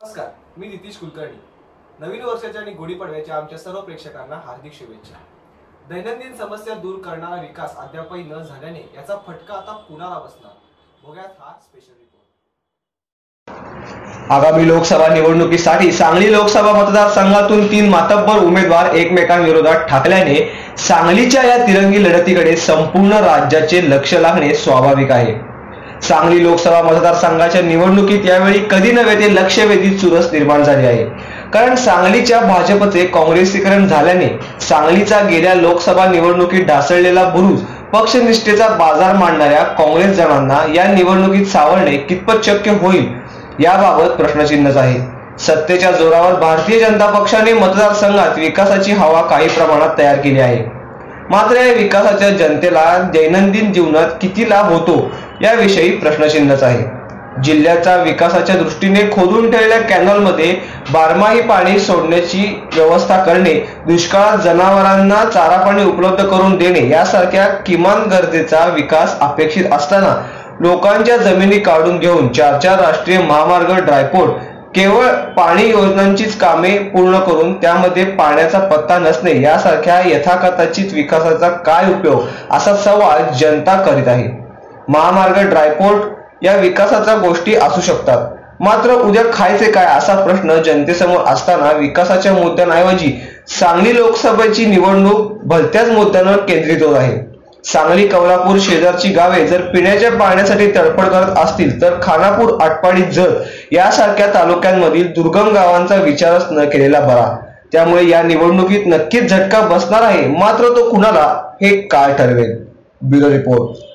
नमस्कार मी नितीश कुलकर्णी. नवीन वर्षाच्या आणि गुढीपाडव्याच्या आमच्या सर्व प्रेक्षकांना हार्दिक शुभेच्छा. दैनंदिन समस्या दूर करणारा विकास अद्यापही न झाल्याने याचा फटका आता कुणाला बसणार बघ्यात हा स्पेशल रिपोर्ट आगामी लोकसभा निवडणुकीसाठी सांगली लोकसभा मतदारसंघातून तीन मातब्बर उमेदवार एकमेकांविरोधात ठाकल्याने सांगलीच्या या तिरंगी लढतीकडे संपूर्ण राज्याचे लक्ष लागणे स्वाभाविक आहे. सांगली लोकसभा मतदारसंघाच्या निवडणुकीत यावेळी कधी नव्हे ते लक्षवेधी चुरस निर्माण झाली आहे. कारण सांगलीच्या भाजपचे काँग्रेसीकरण झाल्याने सांगलीचा गेल्या लोकसभा निवडणुकीत ढासळलेला बुरुज पक्षनिष्ठेचा बाजार मांडणाऱ्या काँग्रेस जणांना या निवडणुकीत सावरणे कितपत शक्य होईल याबाबत प्रश्नचिन्हच आहे. सत्तेच्या जोरावर भारतीय जनता पक्षाने मतदारसंघात विकासाची हवा काही प्रमाणात तयार केली आहे. मात्र या विकासाच्या जनतेला दैनंदिन जीवनात किती लाभ होतो याविषयी प्रश्नचिन्हच आहे. जिल्ह्याचा विकासाच्या दृष्टीने खोदून ठेवलेल्या कॅनलमध्ये बारमाही पाणी सोडण्याची व्यवस्था करणे दुष्काळात जनावरांना चारा पाणी उपलब्ध करून देणे यासारख्या किमान गरजेचा विकास अपेक्षित असताना लोकांच्या जमिनी काढून घेऊन चार चार राष्ट्रीय महामार्ग ड्रायपोर्ट केवळ पाणी योजनांचीच कामे पूर्ण करून त्यामध्ये पाण्याचा पत्ता नसणे यासारख्या यथाकथाचित विकासाचा काय उपयोग असा सवाल जनता करीत आहे. महामार्ग ड्रायपोर्ट या विकासाच्या गोष्टी असू शकतात. मात्र उद्या खायचे काय असा प्रश्न जनतेसमोर असताना विकासाच्या मुद्द्यांऐवजी सांगली लोकसभेची निवडणूक भलत्याच मुद्द्यांवर केंद्रित होत आहे. सांगली कवलापूर शेजारची गावे जर पिण्याच्या पाण्यासाठी तडफड करत असतील तर खानापूर आटपाडी जत यासारख्या तालुक्यांमधील दुर्गम गावांचा विचारच न केलेला बरा. त्यामुळे या निवडणुकीत नक्कीच झटका बसणार आहे मात्र तो कुणाला हे काय ठरवेल. Bureau report.